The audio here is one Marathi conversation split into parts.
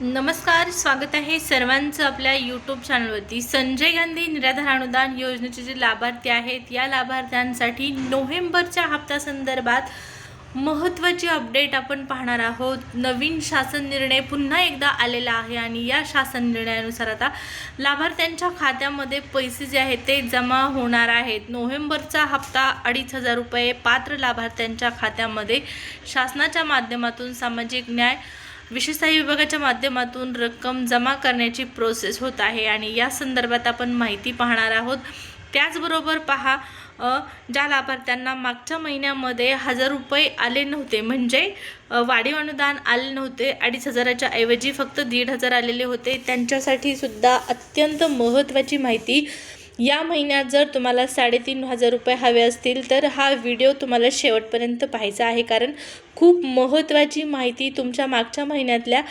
नमस्कार स्वागत आहे सर्वांचं आपल्या यूट्यूब चॅनलवरती संजय गांधी निराधार अनुदान योजनेचे जे लाभार्थी आहेत या लाभार्थ्यांसाठी नोव्हेंबरच्या हप्त्यासंदर्भात महत्त्वाची अपडेट आपण पाहणार आहोत. नवीन शासन निर्णय पुन्हा एकदा आलेला आहे आणि या शासन निर्णयानुसार आता लाभार्थ्यांच्या खात्यामध्ये पैसे जे आहेत ते जमा होणार आहेत. नोव्हेंबरचा हप्ता अडीच हजार रुपये पात्र लाभार्थ्यांच्या खात्यामध्ये शासनाच्या माध्यमातून सामाजिक न्याय विशेषतः विभागाच्या माध्यमातून रक्कम जमा करण्याची प्रोसेस होत आहे आणि या संदर्भात आपण माहिती पाहणार आहोत. त्याचबरोबर पहा ज्या लाभार्थ्यांना मागच्या महिन्यामध्ये हजार रुपये आले नव्हते म्हणजे वाढीव अनुदान आले नव्हते अडीच हजाराच्या ऐवजी फक्त दीड हजार आलेले होते. त्यांच्यासाठी सुद्धा अत्यंत महत्त्वाची माहिती या महिन्यात जर तुम्हाला साडेतीन हजार रुपये हवे असतील तर हा व्हिडिओ तुम्हाला शेवटपर्यंत पाहायचा आहे. कारण खूप महत्त्वाची माहिती तुमच्या मागच्या महिन्यातल्या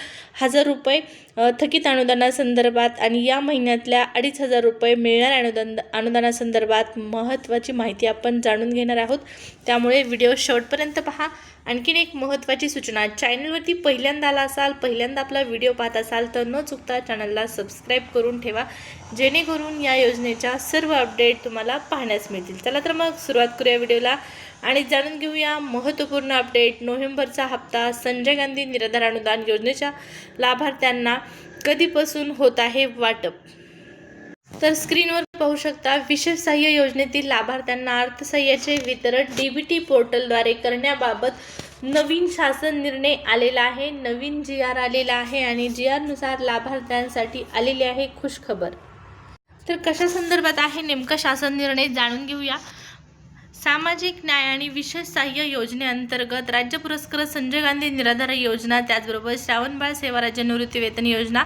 हजार रुपये थकीत अनुदानासंदर्भात आणि या महिन्यातल्या अडीच हजार रुपये मिळणाऱ्या अनुदान अनुदानासंदर्भात महत्त्वाची माहिती आपण जाणून घेणार आहोत. त्यामुळे व्हिडिओ शेवटपर्यंत पहा. आणखीन एक महत्त्वाची सूचना चॅनलवरती पहिल्यांदा आला असाल पहिल्यांदा आपला व्हिडिओ पाहत असाल तर न चुकता चॅनलला सबस्क्राईब करून ठेवा. जेणेकरून या योजनेच्या सर्व अपडेट तुम्हाला पाहण्यास मिळतील. चला तर मग सुरुवात करूया व्हिडिओला. आणि जाणून घेऊया महत्त्वपूर्ण अपडेट नोव्हेंबरचा हप्ता संजय गांधी निराधार अनुदान योजनेच्या लाभार्थ्यांना कधीपासून होत आहे वाटप? तर स्क्रीनवर पाहू शकता विशेष सहाय्य योजनेतील लाभार्थ्यांना अर्थसहाय्याचे वितरण डीबीटी पोर्टलद्वारे करण्याबाबत नवीन शासन निर्णय आलेला आहे. नवीन जी आर आलेला आहे आणि जी आरनुसार लाभार्थ्यांसाठी आलेली आहे खुशखबर. तर कशा संदर्भात आहे नेमका शासन निर्णय जाणून घेऊया. सामाजिक न्याय आणि विशेष सहाय्य योजनेअंतर्गत राज्य पुरस्कृत संजय गांधी निराधार योजना त्याचबरोबर श्रावणबाळ सेवा राज्य निवृत्ती वेतन योजना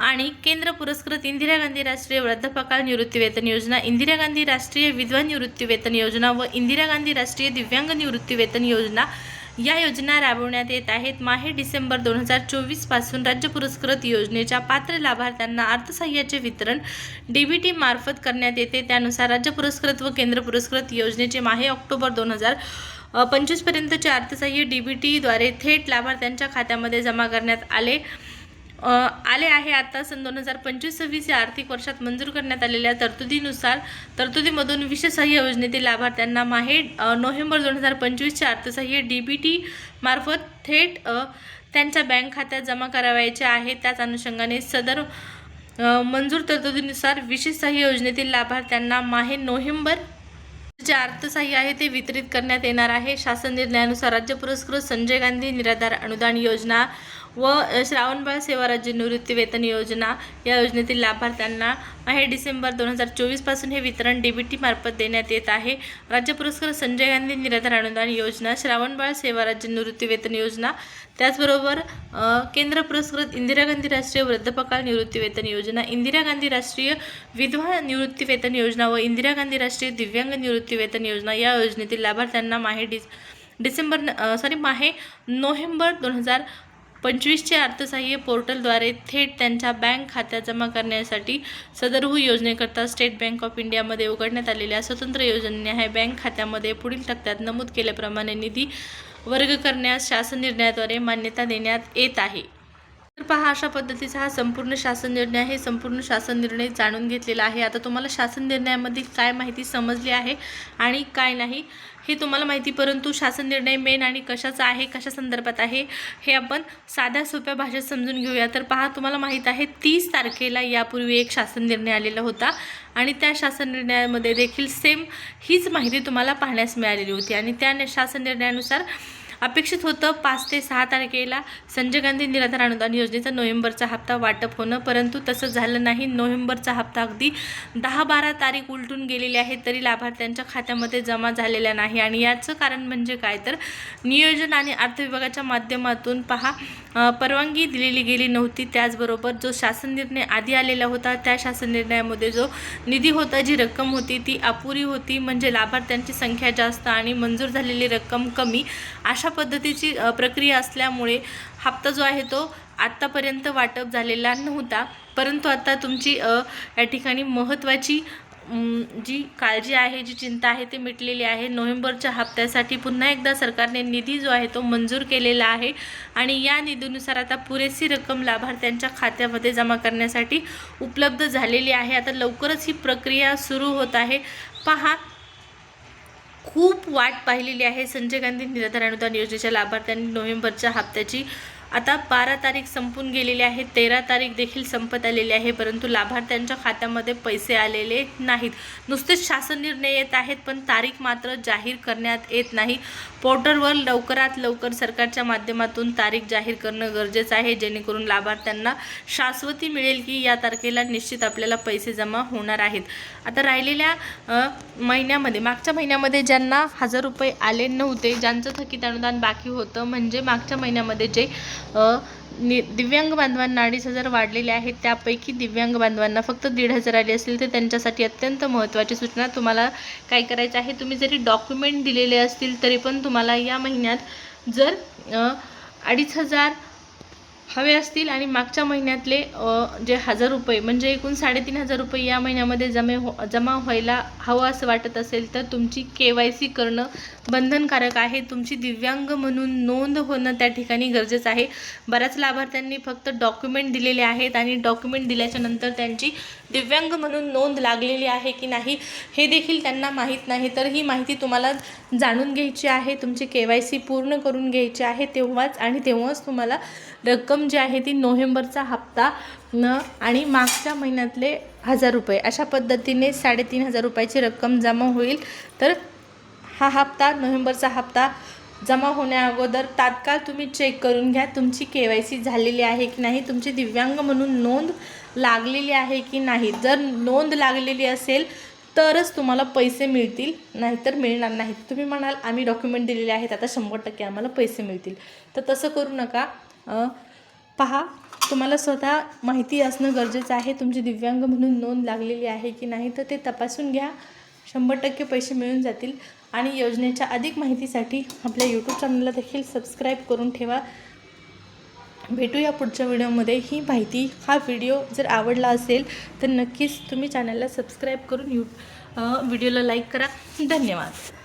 आणि केंद्र पुरस्कृत इंदिरा गांधी राष्ट्रीय वृद्धापकाळ निवृत्ती वेतन योजना इंदिरा गांधी राष्ट्रीय विधवा निवृत्ती वेतन योजना व इंदिरा गांधी राष्ट्रीय दिव्यांग निवृत्ती वेतन योजना या योजना राबवण्यात येत आहेत. माहे डिसेंबर दोन हजार चोवीसपासून राज्य पुरस्कृत योजनेच्या पात्र लाभार्थ्यांना अर्थसहाय्याचे वितरण डी बी मार्फत करण्यात येते. त्यानुसार राज्य पुरस्कृत व केंद्र पुरस्कृत योजनेचे माहे ऑक्टोबर दोन हजार पंचवीसपर्यंतचे अर्थसहाय्य डी बी टीद्वारे थेट लाभार्थ्यांच्या खात्यामध्ये जमा करण्यात आले. आले आहे आता सन दोन हजार पंचवीस सव्वीस या आर्थिक वर्षात मंजूर करण्यात आलेल्या तरतुदीनुसार तरतुदीमधून विशेष सहाय्य योजनेतील लाभार्थ्यांना माहे नोव्हेंबर दोन हजार पंचवीसचे अर्थसहाय्य डी बी टी मार्फत थेट त्यांच्या बँक खात्यात जमा करावायचे आहे. त्याच अनुषंगाने सदर मंजूर तरतुदीनुसार विशेष सहाय्य योजनेतील लाभार्थ्यांना माहे नोव्हेंबर जे अर्थसहाय्य आहे ते वितरित करण्यात येणार आहे. शासन निर्णयानुसार राज्य पुरस्कृत संजय गांधी निराधार अनुदान योजना व श्रावणबाळ सेवा राज्य निवृत्ती वेतन योजना या योजनेतील लाभार्थ्यांना हे डिसेंबर दोन हजार चोवीसपासून हे वितरण डी बी मार्फत देण्यात येत आहे. राज्य पुरस्कृत संजय गांधी निराधार अनुदान योजना श्रावणबाळ सेवा राज्य निवृत्ती वेतन योजना त्याचबरोबर केंद्र पुरस्कृत इंदिरा गांधी राष्ट्रीय वृद्धपकाळ निवृत्ती वेतन योजना इंदिरा गांधी राष्ट्रीय विधवा निवृत्ती वेतन योजना व इंदिरा गांधी राष्ट्रीय दिव्यांग निवृत्ती वेतन योजना या योजनेतील लाभार्थ्यांना माहे डिस डिसेंबर सॉरी माहे नोव्हेंबर दोन हजार पंचवीसचे अर्थसहाय्य पोर्टलद्वारे थेट त्यांच्या बँक खात्यात जमा करण्यासाठी सदरहू हो योजनेकरता स्टेट बँक ऑफ इंडियामध्ये उघडण्यात आलेल्या स्वतंत्र योजनेने ह्या बँक खात्यामध्ये पुढील तक्त्यात नमूद केल्याप्रमाणे निधी वर्ग करण्यास शासन निर्णयाद्वारे मान्यता देण्यात येत आहे. तर पहा अशा पद्धतीचा हा संपूर्ण शासन निर्णय आहे. संपूर्ण शासन निर्णय जाणून घेतलेला आहे. आता तुम्हाला शासन निर्णयामधील काय माहिती समजली आहे आणि काय नाही हे तुम्हाला माहिती परंतु शासन निर्णय मेन आणि कशाचा आहे कशा संदर्भात आहे हे आपण साध्या सोप्या भाषेत समजून घेऊया. तर पहा तुम्हाला माहीत आहे तीस तारखेला यापूर्वी एक शासन निर्णय आलेला होता आणि त्या शासन निर्णयामध्ये देखील सेम हीच माहिती तुम्हाला पाहण्यास मिळालेली होती. आणि त्या शासन निर्णयानुसार अपेक्षित होतं पाच ते सहा तारखेला संजय गांधी निराधार अनुदान योजनेचा नोव्हेंबरचा हप्ता वाटप होणं परंतु तसं झालं नाही. नोव्हेंबरचा हप्ता अगदी दहा बारा तारीख उलटून गेलेली आहे तरी लाभार्थ्यांच्या खात्यामध्ये जमा झालेल्या नाही. आणि याचं कारण म्हणजे काय? तर नियोजन आणि अर्थ विभागाच्या माध्यमातून पहा परवानगी दिलेली गेली नव्हती. त्याचबरोबर जो शासन निर्णय आधी आलेला होता त्या शासन निर्णयामध्ये जो निधी होता जी रक्कम होती ती अपुरी होती. म्हणजे लाभार्थ्यांची संख्या जास्त आणि मंजूर झालेली रक्कम कमी अशा पद्धतीची प्रक्रिया असल्यामुळे हप्ता जो आहे तो आत्तापर्यंत वाटप झालेला नव्हता. परंतु आता तुमची या ठिकाणी महत्त्वाची जी काळजी आहे जी चिंता आहे ती मिटलेली आहे. नोव्हेंबरच्या हप्त्यासाठी पुन्हा एकदा सरकारने निधी जो आहे तो मंजूर केलेला आहे. आणि या निधीनुसार आता पुरेशी रक्कम लाभार्थ्यांच्या खात्यामध्ये जमा करण्यासाठी उपलब्ध झालेली आहे. आता लवकरच ही प्रक्रिया सुरू होत आहे. पहा खूप वाट पाहिलेली आहे. संजय गांधी निराधार अनुदान योजनेच्या लाभार्थ्यांनी नोव्हेंबरच्या हप्त्याची आता बारा तारीख संपून गेलेली आहे तेरा तारीख देखील संपत आलेली आहे परंतु लाभार्थ्यांच्या खात्यामध्ये पैसे आलेले नाहीत. नुसतेच शासन निर्णय येत आहेत पण तारीख मात्र जाहीर करण्यात येत नाही. पोर्टलवर लवकरात लवकर सरकारच्या माध्यमातून तारीख जाहीर करणं गरजेचं आहे जेणेकरून लाभार्थ्यांना शाश्वती मिळेल की या तारखेला निश्चित आपल्याला पैसे जमा होणार आहेत. आता राहिलेल्या महिन्यामध्ये मागच्या महिन्यामध्ये ज्यांना हजार रुपये आले नव्हते ज्यांचं थकीत अनुदान बाकी होतं म्हणजे मागच्या महिन्यामध्ये जे नि दिव्यांग बांधवांना अडीच हजार वाढलेले आहेत. त्यापैकी दिव्यांग बांधवांना फक्त दीड हजार आले असतील तर त्यांच्यासाठी अत्यंत महत्त्वाची सूचना तुम्हाला काय करायचं आहे? तुम्ही जरी डॉक्युमेंट दिलेले असतील तरी पण तुम्हाला या महिन्यात जर अडीच हजार हवे असतील आणि मागच्या महिन्यातले जे हजार रुपये म्हणजे एकूण साडेतीन हजार रुपये या महिन्यामध्ये जमे हो जमा व्हायला हवं असं वाटत असेल तर तुमची के वाय सी करणं बंधनकारक आहे. तुमची दिव्यांग म्हणून नोंद होणं त्या ठिकाणी गरजेचं आहे. बऱ्याच लाभार्थ्यांनी फक्त डॉक्युमेंट दिलेले आहेत आणि डॉक्युमेंट दिल्याच्या नंतर त्यांची दिव्यांग म्हणून नोंद लागलेली आहे की नाही हे देखील त्यांना माहीत नाही. तर ही माहिती तुम्हाला जाणून घ्यायची आहे तुमची के वाय सी पूर्ण करून घ्यायची आहे तेव्हाच आणि तेव्हाच तुम्हाला रक्कम जी आहे ती नोव्हेंबरचा हप्ता न आणि मागच्या महिन्यातले हजार रुपये. अशा पद्धतीने साडेतीन हजार रुपयाची रक्कम जमा होईल. तर हा हप्ता नोव्हेंबरचा हप्ता जमा होण्याअगोदर तात्काळ तुम्ही चेक करून घ्या तुमची के वाय सी झालेली आहे की नाही तुमची दिव्यांग म्हणून नोंद लागलेली आहे की नाही. जर नोंद लागलेली असेल तरच तुम्हाला पैसे मिळतील नाहीतर मिळणार नाहीत. तुम्ही म्हणाल आम्ही डॉक्युमेंट दिलेले आहेत आता शंभर टक्के आम्हाला पैसे मिळतील. तर तसं करू नका. पहा तुम्हाला स्वतः माहिती असणं गरजेचं आहे. तुमची दिव्यांग म्हणून नोंद लागलेली आहे की नाही तर ते तपासून घ्या. शंभर टक्के पैसे मिळून जातील. आणि योजनेच्या अधिक माहितीसाठी आपल्या यूट्यूब चॅनलला देखील सबस्क्राईब करून ठेवा. भेटूया पुढच्या व्हिडिओमध्ये. ही माहिती हा व्हिडिओ जर आवडला असेल तर नक्कीच तुम्ही चॅनलला सबस्क्राईब करून यू व्हिडिओला लाईक करा. धन्यवाद.